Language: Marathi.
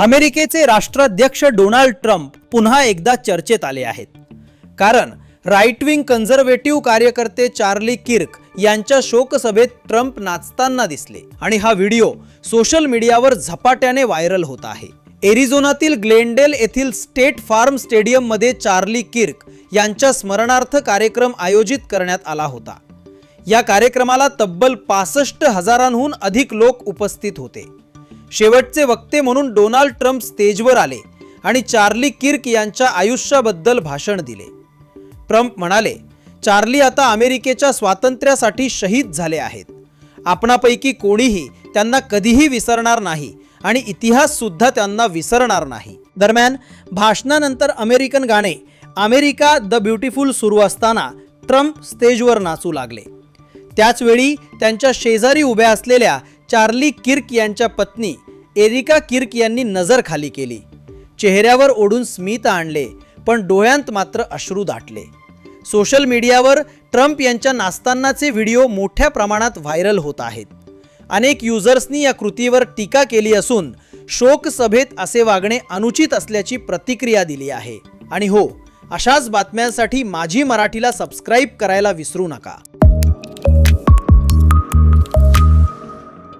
अमेरिकेचे राष्ट्राध्यक्ष डोनाल्ड ट्रम्प पुन्हा एकदा चर्चेत आले आहेत. कारण राईट विंग कन्झर्वेटिव्ह कार्यकर्ते चार्ली किर्क यांच्या शोकसभेत ट्रम्प नाचताना दिसले आणि हा व्हिडिओ सोशल मीडियावर झपाट्याने व्हायरल होत आहे. एरिझोनातील ग्लेंडेल येथील स्टेट फार्म स्टेडियममध्ये चार्ली किर्क यांच्या स्मरणार्थ कार्यक्रम आयोजित करण्यात आला होता. या कार्यक्रमाला तब्बल पासष्ट हजारांहून अधिक लोक उपस्थित होते. शेवटचे वक्ते म्हणून डोनाल्ड ट्रम्प स्टेजवर आले आणि चार्ली किर्क यांच्या आयुष्याबद्दल भाषण दिले. ट्रम्प म्हणाले चार्ली आता अमेरिकेच्या स्वातंत्र्यासाठी शहीद झाले आहेत. आपणापैकी कोणीही त्यांना कधीही विसरणार नाही आणि इतिहास सुद्धा त्यांना विसरणार नाही. दरम्यान भाषणानंतर अमेरिकन गाणे अमेरिका द ब्युटिफुल सुरू असताना ट्रम्प स्टेजवर नाचू लागले. त्याचवेळी त्यांच्या शेजारी उभ्या असलेल्या चार्ली किर्क यांच्या पत्नी एरिका किर्क यांनी नजर खाली केली. चेहऱ्यावर ओढून स्मित आणले पण डोळ्यांत मात्र अश्रू दाटले. सोशल मीडियावर ट्रम्प यांच्या नाचतानाचे व्हिडिओ मोठ्या प्रमाणात व्हायरल होत आहेत. अनेक युजर्सनी या कृतीवर टीका केली असून शोक सभेत असे वागणे अनुचित असल्याची प्रतिक्रिया दिली आहे. आणि हो अशाच बातम्यांसाठी माझी मराठीला सबस्क्राईब करायला विसरू नका.